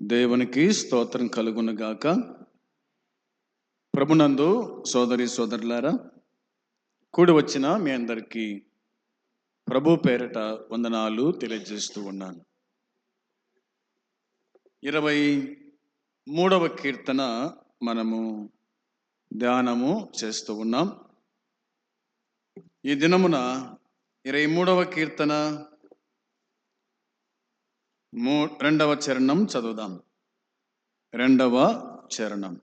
దేవునికి స్తోత్రం కలుగునుగాక ప్రభునందు సోదరి సోదరులారా కూడి వచ్చిన మీ అందరికీ ప్రభు పేరట వందనాలు తెలియజేస్తూ ఉన్నాను. ఇరవై మూడవ కీర్తన మనము ధ్యానము చేస్తూ ఉన్నాం. ఈ దినమున ఇరవై మూడవ కీర్తన మూ రెండవ చరణం చదువుదాం. రెండవ చరణం.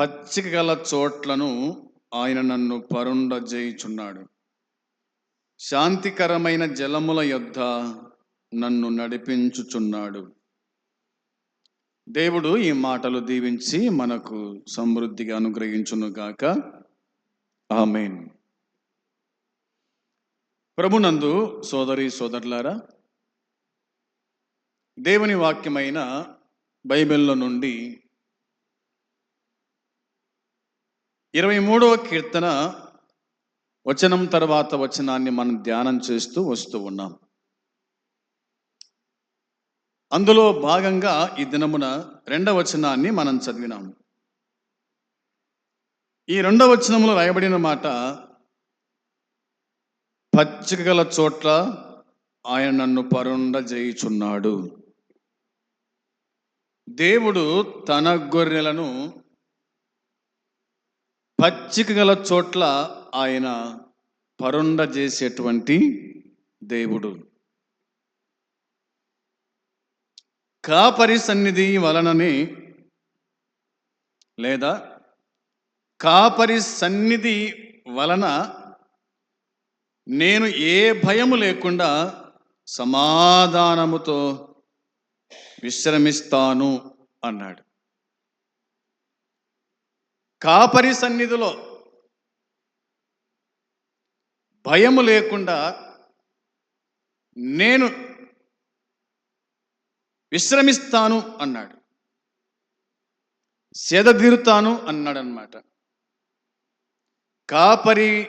పచ్చిక గల చోట్లను ఆయన నన్ను పరుండజేయుచున్నాడు శాంతికరమైన జలముల యొద్ద నన్ను నడిపించుచున్నాడు. దేవుడు ఈ మాటలు దీవించి మనకు సమృద్ధిగా అనుగ్రహించునుగాక ఆమెన్. ప్రభునందు సోదరి సోదరులారా దేవుని వాక్యమైన బైబిల్లో నుండి ఇరవై మూడవ కీర్తన వచనం తర్వాత వచనాన్ని మనం ధ్యానం చేస్తూ వస్తూ ఉన్నాం. అందులో భాగంగా ఈ దినమున రెండవ వచనాన్ని మనం చదివినాము ఈ రెండవ వచనంలో రాయబడిన మాట పచ్చిక గల చోట్ల ఆయన నన్ను పరుండ చేయుచున్నాడు దేవుడు తన గొర్రెలను పచ్చిక గల చోట్ల ఆయన పరుండ చేసేటువంటి దేవుడు. కాపరి సన్నిధి వలననే లేదా కాపరి సన్నిధి వలన నేను ఏ భయము లేకుండా సమాధానముతో విశ్రమిస్తాను అన్నాడు. కాపరి సన్నిధిలో భయము లేకుండా నేను విశ్రమిస్తాను అన్నాడు. సెదదీరుతాను అన్నాడనమాట కాపరి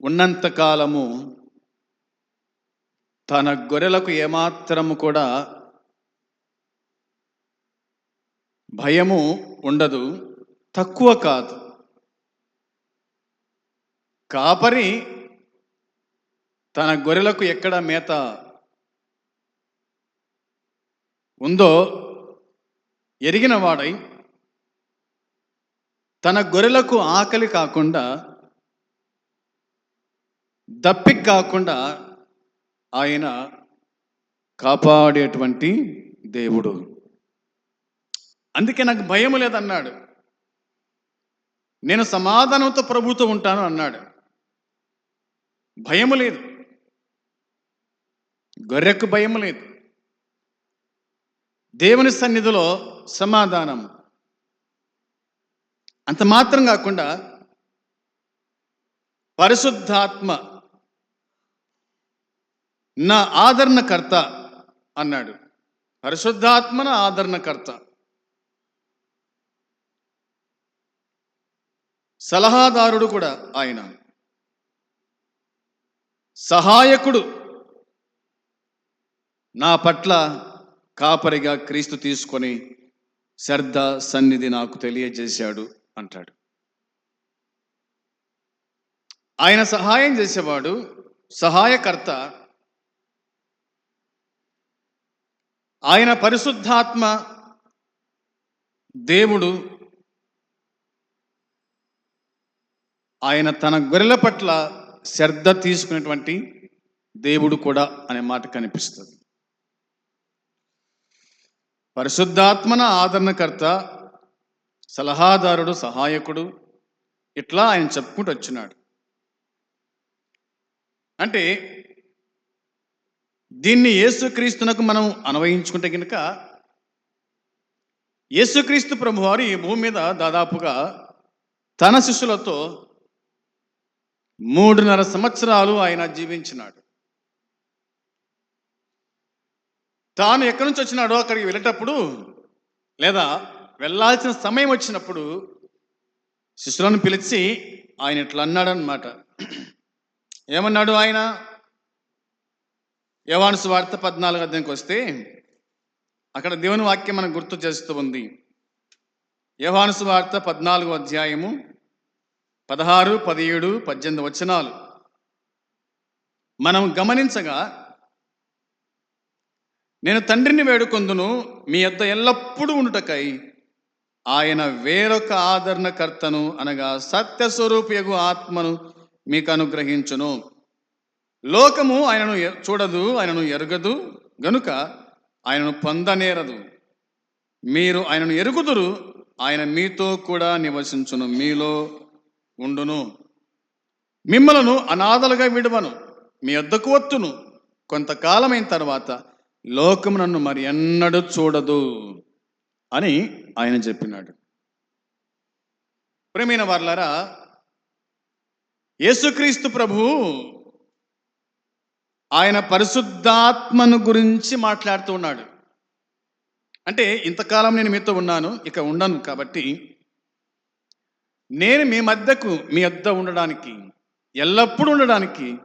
ఉన్నంత కాలము తన గొర్రెలకు ఏమాత్రము కూడా భయము ఉండదు తక్కువ కాదు. కాపరి తన గొర్రెలకు ఎక్కడ మేత ఉందో ఎరిగిన వాడై తన గొర్రెలకు ఆకలి కాకుండా దప్పిక్ కాకుండా ఆయన కాపాడేటువంటి దేవుడు. అందుకే నాకు భయం లేదన్నాడు. నేను సమాధానంతో ప్రభుతో ఉంటాను అన్నాడు. భయము లేదు. గొర్రెకు భయం లేదు. దేవుని సన్నిధిలో సమాధానం. అంత మాత్రం కాకుండా పరిశుద్ధాత్మ నా ఆదరణకర్త అన్నాడు. పరిశుద్ధాత్మ నా ఆదరణకర్త. సలహాదారుడు కూడా ఆయన. సహాయకుడు నా పట్ల కాపరిగా క్రీస్తు తీసుకొని శ్రద్ధ సన్నిధి నాకు తెలియజేశాడు అంటాడు. ఆయన సహాయం చేసేవాడు సహాయకర్త. ఆయన పరిశుద్ధాత్మ దేవుడు ఆయన తన గొర్రెల పట్ల శ్రద్ధ తీసుకునేటువంటి దేవుడు కూడా అనే మాట కనిపిస్తుంది. పరిశుద్ధాత్మన ఆదరణకర్త సలహాదారుడు సహాయకుడు ఇట్లా ఆయన చెప్పుకుంటూ వచ్చినాడు. అంటే దీన్ని యేసుక్రీస్తునకు మనం అన్వయించుకుంటే కనుక యేసుక్రీస్తు ప్రభువారు ఈ భూమి మీద దాదాపుగా తన శిష్యులతో మూడున్నర సంవత్సరాలు ఆయన జీవించినాడు. తాను ఎక్కడి నుంచి వచ్చినాడో అక్కడికి వెళ్ళేటప్పుడు లేదా వెళ్ళాల్సిన సమయం వచ్చినప్పుడు శిష్యులను పిలిచి ఆయన ఇట్లా అన్నాడనమాట ఏమన్నాడు ఆయన? యవాను వార్త పద్నాలుగు అధ్యాయంకి వస్తే అక్కడ దేవుని వాక్యం మనకు గుర్తు చేస్తూ ఉంది. యోహాను వార్త పద్నాలుగు అధ్యాయము పదహారు పదిహేడు పద్దెనిమిది వచనాలు. మనం గమనించగా నేను తండ్రిని వేడుకొందును మీ యొద్ద ఎల్లప్పుడూ ఉండుటకై ఆయన వేరొక ఆదరణకర్తను అనగా సత్యస్వరూపియగు ఆత్మను మీకు అనుగ్రహించును లోకము ఆయనను చూడదు ఆయనను ఎరగదు గనుక ఆయనను పొందనేరదు. మీరు ఆయనను ఎరుగుదురు ఆయన మీతో కూడా నివసించును. మీలో ఉండును. మిమ్మలను అనాథలుగా విడవను. మీ వద్దకు వత్తును. కొంతకాలమైన తర్వాత లోకము నన్ను మరి ఎన్నడూ చూడదు అని ఆయన చెప్పినాడు. ప్రేమైన వార్లారా యేసుక్రీస్తు ప్రభు ఆయన పరిశుద్ధాత్మను గురించి మాట్లాడుతూ ఉన్నాడు. అంటే ఇంతకాలం నేను మీతో ఉన్నాను ఇక ఉండను కాబట్టి నేను మీ మధ్యకు మీ వద్ద ఉండడానికి ఎల్లప్పుడూ ఉండడానికి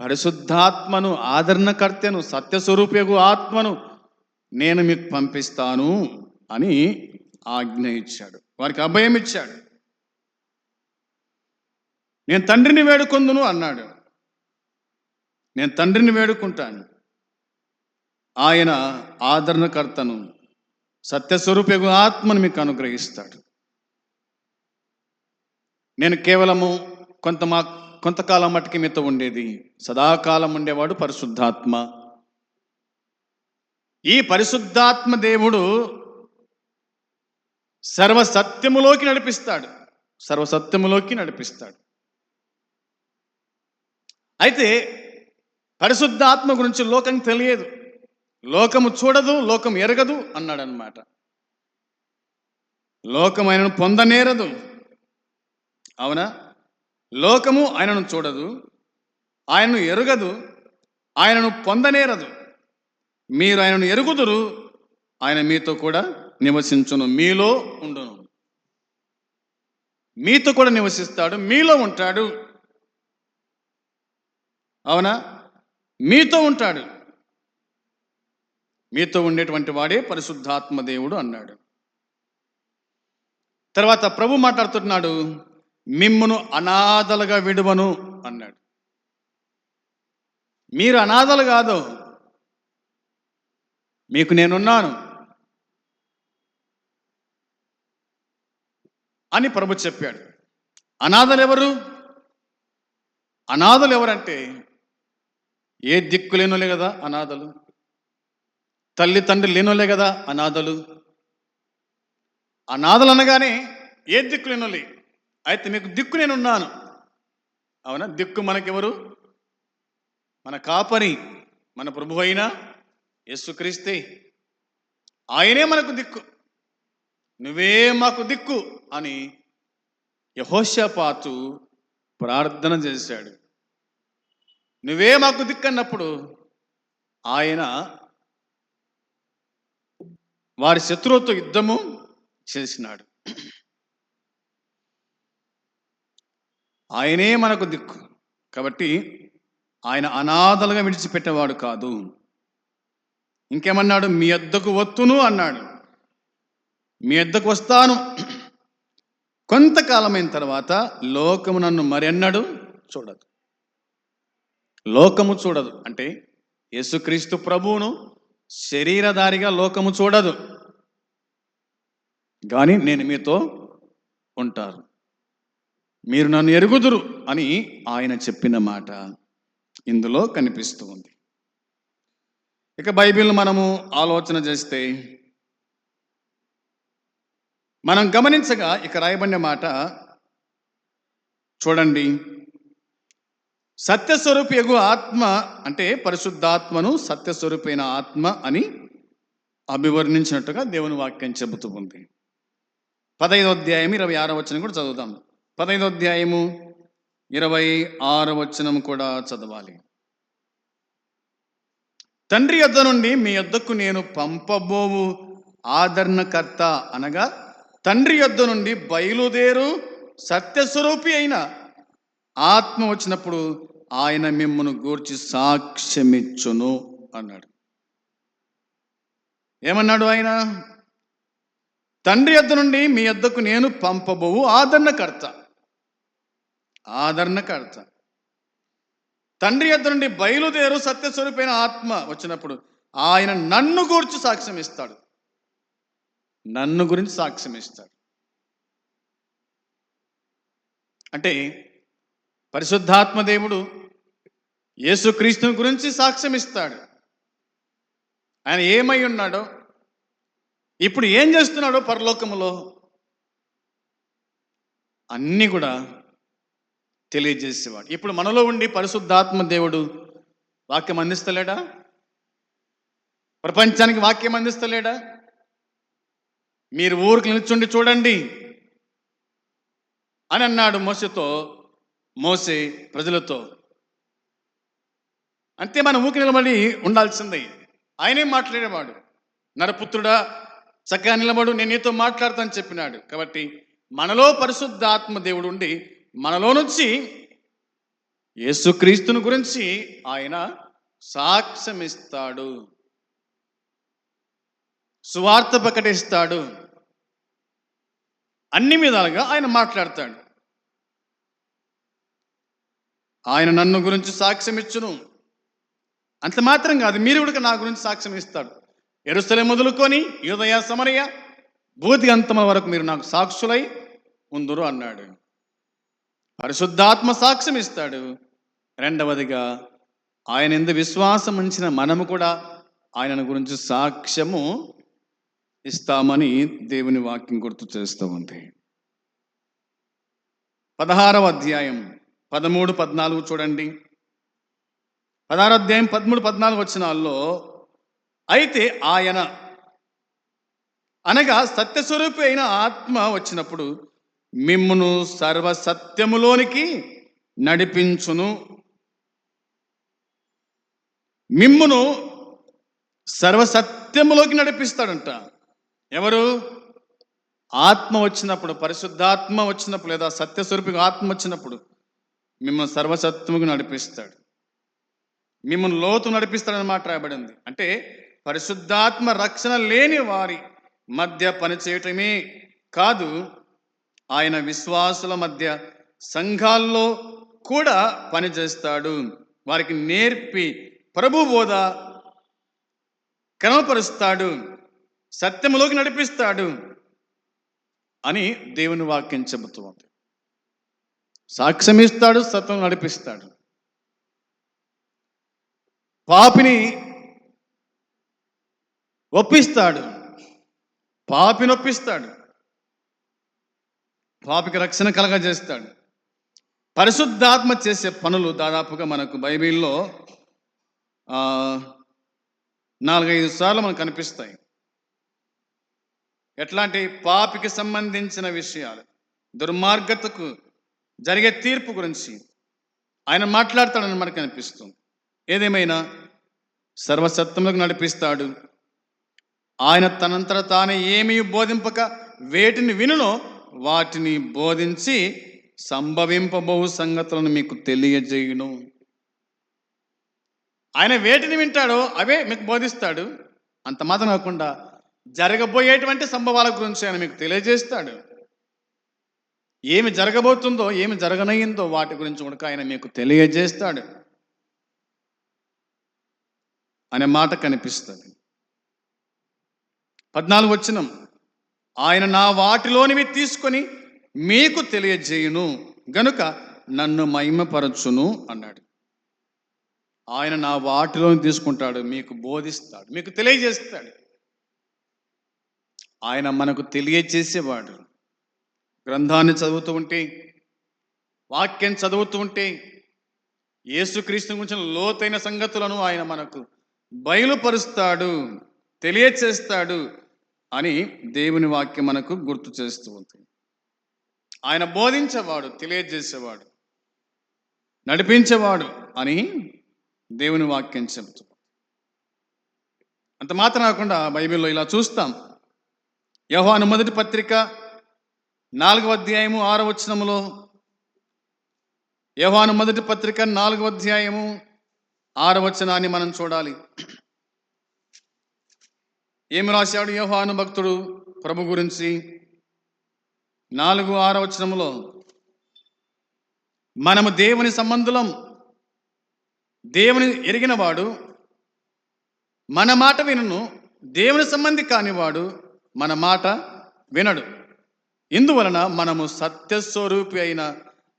పరిశుద్ధాత్మను ఆదరణకర్తను సత్యస్వరూపేగు ఆత్మను నేను మీకు పంపిస్తాను అని ఆజ్ఞ ఇచ్చాడు వారికి అభయం ఇచ్చాడు. నేను తండ్రిని వేడుకొందును అన్నాడు. నేను తండ్రిని వేడుకుంటాను. ఆయన ఆదరణకర్తను సత్యస్వరూపేగు ఆత్మను మీకు అనుగ్రహిస్తాడు. నేను కేవలము కొంత మా కొంతకాలం మట్టుకి మీతో ఉండేది. సదాకాలం ఉండేవాడు పరిశుద్ధాత్మ. ఈ పరిశుద్ధాత్మ దేవుడు సర్వసత్యములోకి నడిపిస్తాడు. సర్వసత్యములోకి నడిపిస్తాడు. అయితే పరిశుద్ధాత్మ గురించి లోకం తెలియదు. లోకము చూడదు లోకం ఎరగదు అన్నాడు అనమాట పొందనేరదు. అవునా? లోకము ఆయనను చూడదు ఆయనను ఎరుగదు ఆయనను పొందనేరదు. మీరు ఆయనను ఎరుగుదురు ఆయన మీతో కూడా నివసించును మీలో ఉండును. మీతో కూడా నివసిస్తాడు మీలో ఉంటాడు. అవునా? మీతో ఉంటాడు. మీతో ఉండేటువంటి వాడే పరిశుద్ధాత్మ దేవుడు అన్నాడు. తర్వాత ప్రభు మాట్లాడుతున్నాడు మిమ్మును అనాథలుగా విడువను అన్నాడు. మీరు అనాథలు కాదు. మీకు నేనున్నాను అని ప్రభు చెప్పాడు. అనాథలు ఎవరు అనాథలు ఎవరంటే ఏ దిక్కు లేనోలే కదా అనాథలు? తల్లి తండ్రి లేనోలే కదా అనాథలు? అనాథలు అనగానే ఏ దిక్కు లేనోలే? అయితే మీకు దిక్కు నేనున్నాను. అవునా? దిక్కు మనకెవరు? మన కాపరి మన ప్రభు అయినా యేసుక్రీస్తే. ఆయనే మనకు దిక్కు. నువ్వే మాకు దిక్కు అని యహోషపాతు ప్రార్థన చేశాడు. నువ్వే మాకు దిక్కు అన్నప్పుడు ఆయన వారి శత్రువుతో యుద్ధము చేసినాడు. ఆయనే మనకు దిక్కు. కాబట్టి ఆయన అనాథలుగా విడిచిపెట్టేవాడు కాదు. ఇంకేమన్నాడు? మీ వద్దకు వత్తును అన్నాడు. మీ వద్దకు వస్తాను. కొంతకాలమైన తర్వాత లోకము నన్ను మరెన్నడు చూడదు. లోకము చూడదు. అంటే యేసుక్రీస్తు ప్రభువును శరీరధారిగా లోకము చూడదు. కానీ నేను మీతో ఉంటారు మీరు నన్ను ఎరుగుదురు అని ఆయన చెప్పిన మాట ఇందులో కనిపిస్తూ ఉంది. ఇక బైబిల్ మనము ఆలోచన చేస్తే మనం గమనించగా ఇక రాయబడిన మాట చూడండి. సత్యస్వరూపియగు ఆత్మ అంటే పరిశుద్ధాత్మను సత్యస్వరూపైన ఆత్మ అని అభివర్ణించినట్టుగా దేవుని వాక్యం చెబుతూ ఉంది. పదైదో అధ్యాయం ఇరవై ఆరో వచ్చిన కూడా చదువుతాం పదైదో అధ్యాయము ఇరవై ఆరు వచనం కూడా చదవాలి. తండ్రి యొద్ద నుండి మీ యొద్దకు నేను పంపబోవు ఆదరణకర్త అనగా తండ్రి యొద్ద నుండి బయలుదేరు సత్యస్వరూపి అయిన ఆత్మ వచ్చినప్పుడు ఆయన మిమ్మను గూర్చి సాక్ష్యమిచ్చును అన్నాడు. ఏమన్నాడు ఆయన? తండ్రి యొద్ద నుండి మీ యొద్దకు నేను పంపబోవు ఆదరణకర్త. ఆదరణకర్త. తండ్రి యొద్ద నుండి బయలుదేరు సత్యస్వరూపైన ఆత్మ వచ్చినప్పుడు ఆయన నన్ను గూర్చి సాక్ష్యం ఇస్తాడు నన్ను గురించి సాక్ష్యం ఇస్తాడు అంటే పరిశుద్ధాత్మ దేవుడు యేసుక్రీస్తుని గురించి సాక్ష్యం ఇస్తాడు ఆయన ఏమై ఉన్నాడో ఇప్పుడు ఏం చేస్తున్నాడో పరలోకములో అన్నీ కూడా తెలియజేసేవాడు. ఇప్పుడు మనలో ఉండి పరిశుద్ధాత్మ దేవుడు వాక్యం అందిస్తలేడా? ప్రపంచానికి వాక్యం అందిస్తలేడా? మీరు ఊరికి నిల్చుండి చూడండి అని అన్నాడు మోసతో మోసే ప్రజలతో. అంతే మనం ఊరికి నిలబడి ఉండాల్సిందే. ఆయనే మాట్లాడేవాడు. నరపుత్రుడా చక్కగా నిలబడు నేను నీతో మాట్లాడతాను చెప్పినాడు. కాబట్టి మనలో పరిశుద్ధాత్మ దేవుడు ఉండి మనలో నుంచి యేసుక్రీస్తుని గురించి ఆయన సాక్ష్యమిస్తాడు. సువార్త ప్రకటిస్తాడు. అన్ని విధాలుగా ఆయన మాట్లాడతాడు. ఆయన నన్ను గురించి సాక్ష్యం ఇచ్చును అంత మాత్రం కాదు మీరు కూడా నా గురించి సాక్ష్యం ఇస్తాడు ఎరుసలే మొదలుకొని యోదయ సమరయ భూతి అంతమ వరకు మీరు నాకు సాక్షులై ఉందరు అన్నాడు. పరిశుద్ధాత్మ సాక్ష్యం ఇస్తాడు. రెండవదిగా ఆయన ఎందు విశ్వాసం ఉంచిన మనము కూడా ఆయన గురించి సాక్ష్యము ఇస్తామని దేవుని వాక్యం గుర్తు చేస్తూ ఉంది. పదహారవ అధ్యాయం పదమూడు పద్నాలుగు చూడండి. పదహారు అధ్యాయం పదమూడు పద్నాలుగు వచ్చినాల్లో అయితే ఆయన అనగా సత్యస్వరూపి అయిన ఆత్మ వచ్చినప్పుడు మిమ్మును సర్వసత్యములోనికి నడిపించును. మిమ్మును సర్వసత్యములోకి నడిపిస్తాడంట. ఎవరు? ఆత్మ వచ్చినప్పుడు పరిశుద్ధాత్మ వచ్చినప్పుడు లేదా సత్యస్వరూపికి ఆత్మ వచ్చినప్పుడు మిమ్మల్ని సర్వసత్వముకు నడిపిస్తాడు. మిమ్మల్ని లోతు నడిపిస్తాడని మాట రాయబడింది. అంటే పరిశుద్ధాత్మ రక్షణ లేని వారి మధ్య పనిచేయటమే కాదు ఆయన విశ్వాసుల మధ్య సంఘాల్లో కూడా పనిచేస్తాడు వారికి నేర్పి ప్రభు బోధ క్రమపరుస్తాడు. సత్యములోకి నడిపిస్తాడు అని దేవుని వాక్యం చెబుతుంది. సాక్ష్యమిస్తాడు సత్యం నడిపిస్తాడు. పాపిని ఒప్పిస్తాడు. పాపిని ఒప్పిస్తాడు పాపికి రక్షణ కలగజేస్తాడు. పరిశుద్ధాత్మ చేసే పనులు దాదాపుగా మనకు బైబిల్లో నాలుగైదు సార్లు మనకు కనిపిస్తాయి. ఎట్లాంటి పాపికి సంబంధించిన విషయాలు దుర్మార్గతకు జరిగే తీర్పు గురించి ఆయన మాట్లాడతాడని మనకు అనిపిస్తుంది ఏదేమైనా సర్వసత్వంలోకి నడిపిస్తాడు. ఆయన తనంతట తానే ఏమీ బోధింపక వేటిని వినునో వాటిని బోధించి సంభవింపబోవు సంగతులను మీకు తెలియజేయును. ఆయన వేటిని వింటాడో అవే మీకు బోధిస్తాడు. అంత మాత్రం కాకుండా జరగబోయేటువంటి సంభవాల గురించి ఆయన మీకు తెలియజేస్తాడు. ఏమి జరగబోతుందో ఏమి జరగనయ్యిందో వాటి గురించి కూడా ఆయన మీకు తెలియజేస్తాడు. అనే మాట కనిపిస్తుంది. పద్నాలుగు వచ్చినాం ఆయన నా వాటిలోనివి తీసుకొని మీకు తెలియజేయును. గనుక నన్ను మహిమపరచును అన్నాడు. ఆయన నా వాటిలోని తీసుకుంటాడు మీకు బోధిస్తాడు మీకు తెలియజేస్తాడు. ఆయన మనకు తెలియజేసేవాడు. గ్రంథాన్ని చదువుతూ ఉంటే వాక్యం చదువుతూ ఉంటే యేసుక్రీస్తు గురించిన లోతైన సంగతులను ఆయన మనకు బయలుపరుస్తాడు తెలియచేస్తాడు. అని దేవుని వాక్యం మనకు గుర్తు చేస్తూ ఉంది ఆయన బోధించేవాడు తెలియజేసేవాడు నడిపించేవాడు అని దేవుని వాక్యం చెబుతూ అంత మాత్రం కాకుండా బైబిల్లో ఇలా చూస్తాం. యహోను మొదటి పత్రిక నాలుగవ అధ్యాయము ఆరో వచనములో యహోను మొదటి పత్రిక నాలుగవ అధ్యాయము ఆరవచనాన్ని మనం చూడాలి. ఏమి రాశాడు యోహాను భక్తుడు ప్రభు గురించి? నాలుగు ఆరవచనములో మనము దేవుని సంబంధులం దేవుని ఎరిగినవాడు మన మాట వినును దేవుని సంబంధి కానివాడు మన మాట వినడు. ఇందువలన మనము సత్యస్వరూపి అయిన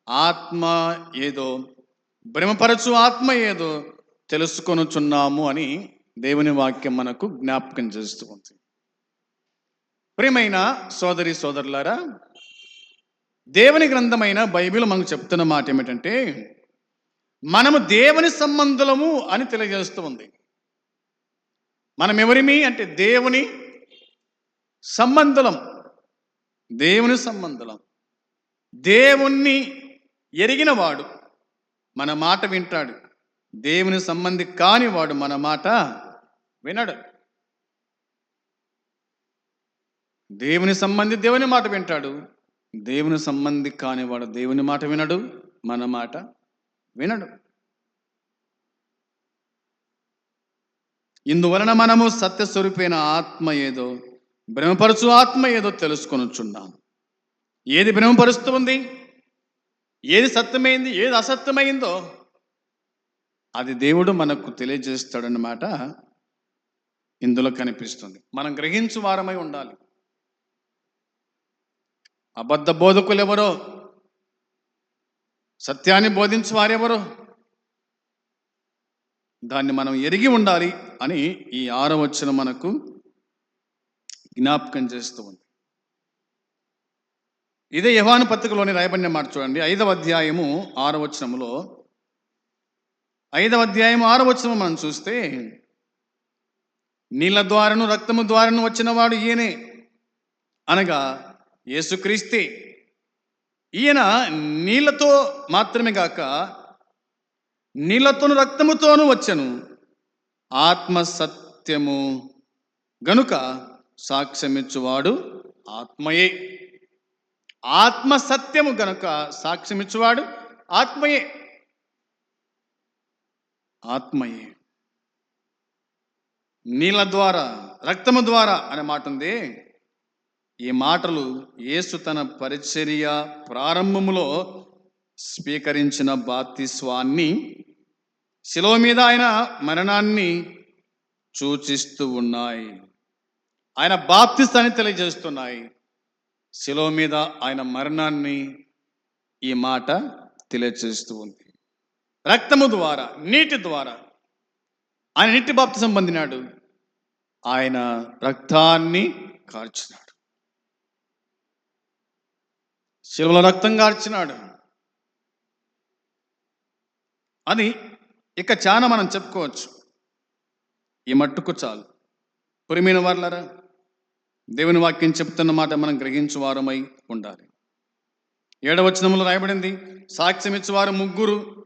ఆత్మ ఏదో భ్రమపరచు ఆత్మ ఏదో తెలుసుకొనుచున్నాము అని దేవుని వాక్యం మనకు జ్ఞాపకం చేస్తూ ఉంది. ప్రియమైన సోదరి సోదరులారా దేవుని గ్రంథమైన బైబిల్ మనకు చెప్తున్న మాట ఏమిటంటే మనము దేవుని సంబంధులము అని తెలియజేస్తూ ఉంది. మనం ఎవరిమి అంటే దేవుని సంబంధులం. దేవుని సంబంధులం. దేవుణ్ణి ఎరిగినవాడు మన మాట వింటాడు. దేవుని సంబంధి కానివాడు మన మాట వినడు. దేవుని సంబంధి దేవుని మాట వింటాడు. దేవుని సంబంధి కానివాడు దేవుని మాట వినడు. మన మాట వినడు. ఇందువలన మనము సత్యస్వరూపైన ఆత్మ ఏదో భ్రమపరచు ఆత్మ ఏదో తెలుసుకొనుచున్నాం ఏది భ్రమపరుస్తూ ఉంది? ఏది సత్యమైంది? ఏది అసత్యమైందో అది దేవుడు మనకు తెలియజేస్తాడన్నమాట. ఇందులో కనిపిస్తుంది. మనం గ్రహించు వారమై ఉండాలి. అబద్ధ బోధకులు ఎవరో సత్యాన్ని బోధించు వారెవరో? దాన్ని మనం ఎరిగి ఉండాలి అని ఈ ఆరవచనం మనకు జ్ఞాపకం చేస్తూ ఉంది. ఇదే యవాను పత్రికలోని రాయబడిన మాట చూడండి. ఐదవ అధ్యాయము ఆరవచనములో ఐదవ అధ్యాయం ఆరవచనము మనం చూస్తే నీళ్ళ ద్వారాను రక్తము ద్వారాను వచ్చినవాడు ఈయనే. అనగా యేసుక్రీస్తే. ఈయన నీళ్ళతో మాత్రమే కాక నీళ్ళతోను రక్తముతోను వచ్చను. ఆత్మ సత్యము గనుక సాక్ష్యమిచ్చువాడు ఆత్మయే. ఆత్మ సత్యము గనుక సాక్ష్యమిచ్చువాడు ఆత్మయే. ఆత్మయే. నీళ్ళ ద్వారా రక్తము ద్వారా అనే మాట ఉంది ఈ మాటలు యేసు తన పరిచర్య ప్రారంభములో స్వీకరించిన బాప్తిస్వాన్ని శిలో మీద ఆయన మరణాన్ని సూచిస్తూ ఉన్నాయి. ఆయన బాప్తిస్తాన్ని తెలియజేస్తున్నాయి. శిలో మీద ఆయన మరణాన్ని ఈ మాట తెలియజేస్తూ ఉంది. రక్తము ద్వారా నీటి ద్వారా ఆయన నిట్టి బాప్తిసం పొందినాడు. ఆయన రక్తాన్ని కార్చినాడు. శిలువలో రక్తం కార్చినాడు. అని ఇక చాలా మనం చెప్పుకోవచ్చు. ఈ మట్టుకు చాలు. పురిమైన వాళ్ళరా దేవుని వాక్యం చెప్తున్న మాట మనం గ్రహించు వారమై ఉండాలి. ఏడవచనములు రాయబడింది సాక్ష్యం ఇచ్చేవారు ముగ్గురు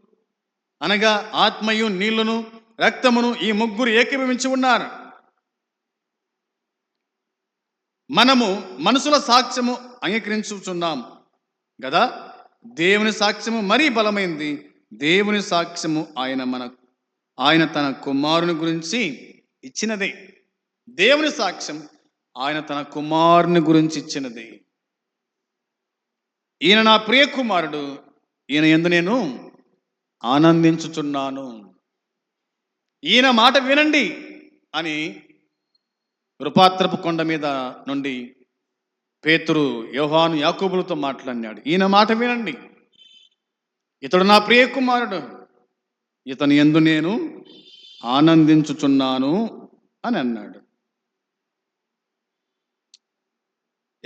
అనగా ఆత్మయు నీళ్ళను రక్తమును ఈ ముగ్గురు ఏకీభవించి ఉన్నారు. మనము మనసుల సాక్ష్యము అంగీకరించుచున్నాం కదా? దేవుని సాక్ష్యము మరీ బలమైంది. దేవుని సాక్ష్యము ఆయన మన ఆయన తన కుమారుని గురించి ఇచ్చినదే. దేవుని సాక్ష్యం ఆయన తన కుమారుని గురించి ఇచ్చినది. ఈయన నా ప్రియ కుమారుడు ఈయన ఎందు నేను ఆనందించుచున్నాను. ఈయన మాట వినండి అని కృపాత్రపు కొండ మీద నుండి పేతురు యోహాను యాకూబులతో మాట్లాడినాడు. ఈయన మాట వినండి. ఇతడు నా ప్రియ కుమారుడు ఇతని ఎందు నేను ఆనందించుచున్నాను అని అన్నాడు.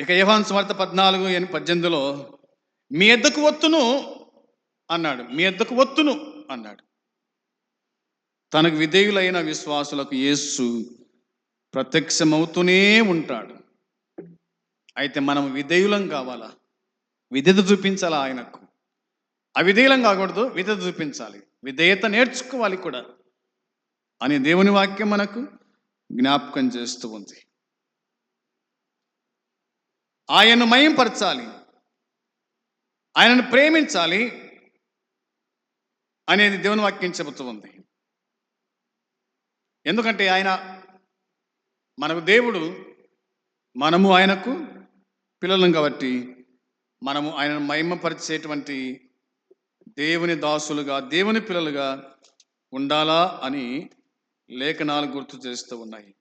ఇక యోహాన్ స్వార్థ పద్నాలుగు అని పద్దెనిమిదిలో మీ ఎద్దకు ఒత్తును అన్నాడు. మీ ఎద్దకు ఒత్తును అన్నాడు. తనకు విధేయులైన విశ్వాసులకు యేసు ప్రత్యక్షమవుతూనే ఉంటాడు. అయితే మనం విధేయులం కావాలా? విధేత చూపించాలా ఆయనకు? అవిధేయులం కాకూడదు విధేత చూపించాలి. విధేయత నేర్చుకోవాలి కూడా అని దేవుని వాక్యం మనకు జ్ఞాపకం చేస్తూ ఉంది. ఆయన్ను మయంపరచాలి. ఆయనను ప్రేమించాలి అనేది దేవుని వాక్యం చెబుతూ ఉంది. ఎందుకంటే ఆయన మనకు దేవుడు మనము ఆయనకు పిల్లలం కాబట్టి మనము ఆయనను మహిమపరిచేటువంటి దేవుని దాసులుగా దేవుని పిల్లలుగా ఉండాలా అని లేఖనాలు గుర్తు చేస్తూ ఉన్నాయి.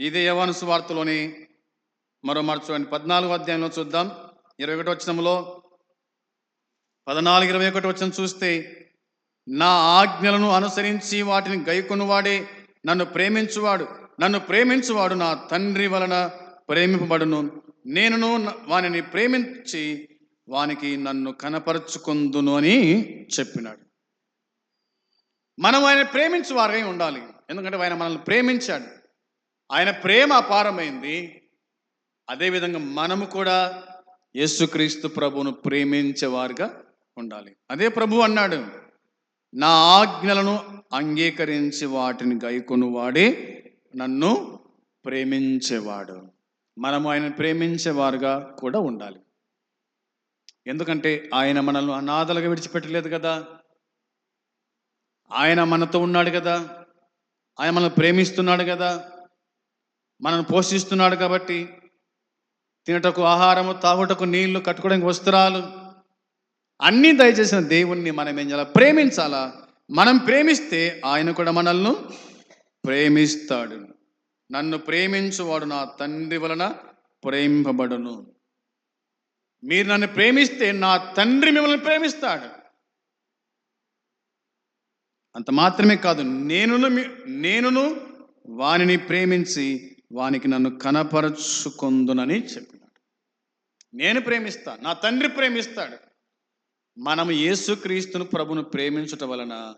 ఇదే యవాను సువార్తలోని మరో మరచుకోండి పద్నాలుగు అధ్యాయంలో చూద్దాం. ఇరవై ఒకటి వచనంలో పద్నాలుగు ఇరవై ఒకటి వచ్చిన చూస్తే నా ఆజ్ఞలను అనుసరించి వాటిని గైకొనువాడే నన్ను ప్రేమించువాడు నన్ను ప్రేమించువాడు నా తండ్రి వలన ప్రేమింపబడును. నేనును వానిని ప్రేమించి వానికి నన్ను కనపరుచుకుందును అని చెప్పినాడు. మనం ఆయన ప్రేమించు వారై ఉండాలి. ఎందుకంటే ఆయన మనల్ని ప్రేమించాడు. ఆయన ప్రేమ అపారమైంది. అదేవిధంగా మనము కూడా యేసుక్రీస్తు ప్రభువును ప్రేమించేవారుగా ఉండాలి. అదే ప్రభు అన్నాడు. నా ఆజ్ఞలను అంగీకరించి వాటిని గైకొనువాడే నన్ను ప్రేమించేవాడు. మనము ఆయన ప్రేమించేవారుగా కూడా ఉండాలి. ఎందుకంటే ఆయన మనల్ని అనాథలుగా విడిచిపెట్టలేదు కదా? ఆయన మనతో ఉన్నాడు కదా? ఆయన మనల్ని ప్రేమిస్తున్నాడు కదా? మనల్ని పోషిస్తున్నాడు కాబట్టి తినటకు ఆహారము తాగుటకు నీళ్ళు కట్టుకోవడానికి వస్త్రాలు అన్నీ దయచేసిన దేవుణ్ణి మనం ఏం చేయాలి? ప్రేమించాలా? మనం ప్రేమిస్తే ఆయన కూడా మనల్ని ప్రేమిస్తాడు. నన్ను ప్రేమించువాడు నా తండ్రి వలన ప్రేమింపబడును. మీరు నన్ను ప్రేమిస్తే నా తండ్రి మిమ్మల్ని ప్రేమిస్తాడు. అంత మాత్రమే కాదు నేనును మీ- నేనును వానిని ప్రేమించి వానికి నన్ను కనపరచుకొందునని చెప్పినాడు. నేను ప్రేమిస్తా నా తండ్రి ప్రేమిస్తాడు. మనం యేసుక్రీస్తును ప్రభును ప్రేమించుట వలన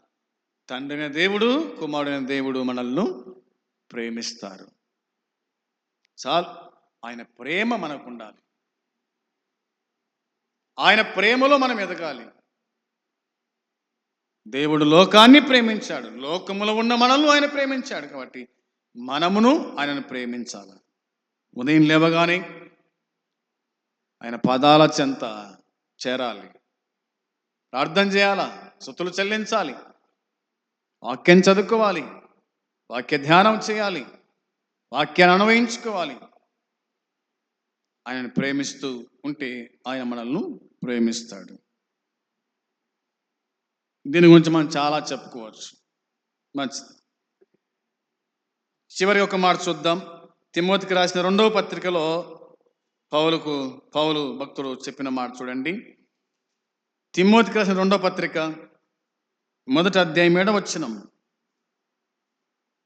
తండ్రిన దేవుడు కుమారుడైన దేవుడు మనల్ని ప్రేమిస్తారు. చాలు. ఆయన ప్రేమ మనకు ఉండాలి ఆయన ప్రేమలో మనం ఎదగాలి. దేవుడు లోకాన్ని ప్రేమించాడు. లోకములో ఉన్న మనల్ని ఆయన ప్రేమించాడు కాబట్టి మనమును ఆయనను ప్రేమించాలి. ఉదయం లేవగానే ఆయన పదాల చెంత చేరాలి. ప్రార్థన చేయాలా? సుతులు చెల్లించాలి. వాక్యం చదువుకోవాలి. వాక్య ధ్యానం చేయాలి. వాక్యాన్ని అనువయించుకోవాలి ఆయనను ప్రేమిస్తూ ఉంటే ఆయన మనల్ని ప్రేమిస్తాడు. దీని గురించి మనం చాలా చెప్పుకోవచ్చు. మంచిది చివరి ఒక మాట చూద్దాం. తిమ్మోతికి రాసిన రెండవ పత్రికలో పౌలుకు పౌలు భక్తుడు చెప్పిన మాట చూడండి. తిమ్మోతి రాసిన రెండవ పత్రిక మొదటి అధ్యాయం ఏడవ వచ్చినం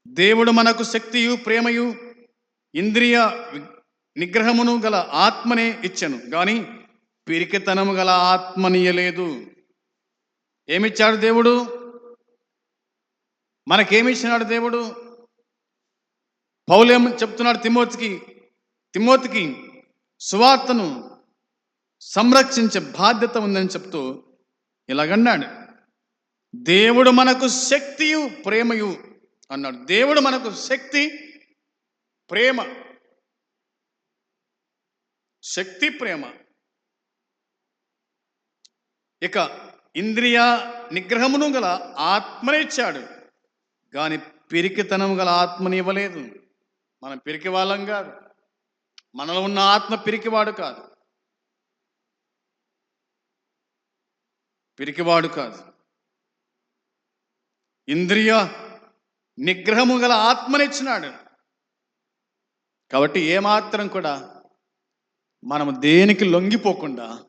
దేవుడు మనకు శక్తియు ప్రేమయు ఇంద్రియ నిగ్రహమును గల ఆత్మనే ఇచ్చాను. కానీ పిరికితనము గల ఆత్మనియలేదు ఏమిచ్చాడు దేవుడు? మనకేమిచ్చినాడు దేవుడు? పౌలేం చెప్తున్నాడు తిమోతికి తిమోతికి సువార్తను సంరక్షించే బాధ్యత ఉందని చెప్తూ ఇలాగన్నాడు. దేవుడు మనకు శక్తియు ప్రేమయు అన్నాడు. దేవుడు మనకు శక్తి ప్రేమ. శక్తి ప్రేమ. ఇక ఇంద్రియ నిగ్రహమును గల ఆత్మనిచ్చాడు కానీ పిరికితనం గల ఆత్మని ఇవ్వలేదు. మనం పిరికి వాళ్ళం కాదు. మనలో ఉన్న ఆత్మ పిరికివాడు కాదు. పిరికివాడు కాదు. ఇంద్రియ నిగ్రహము గల ఆత్మనిచ్చినాడు కాబట్టి ఏమాత్రం కూడా మనము దేనికి లొంగిపోకుండా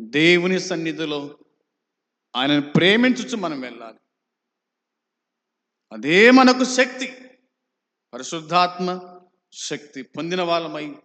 దేవుని సన్నిధిలో ఆయనను ప్రేమించుచు మనం వెళ్ళాలి. అదే మనకు శక్తి. పరిశుద్ధాత్మ శక్తి పొందిన వాళ్ళమై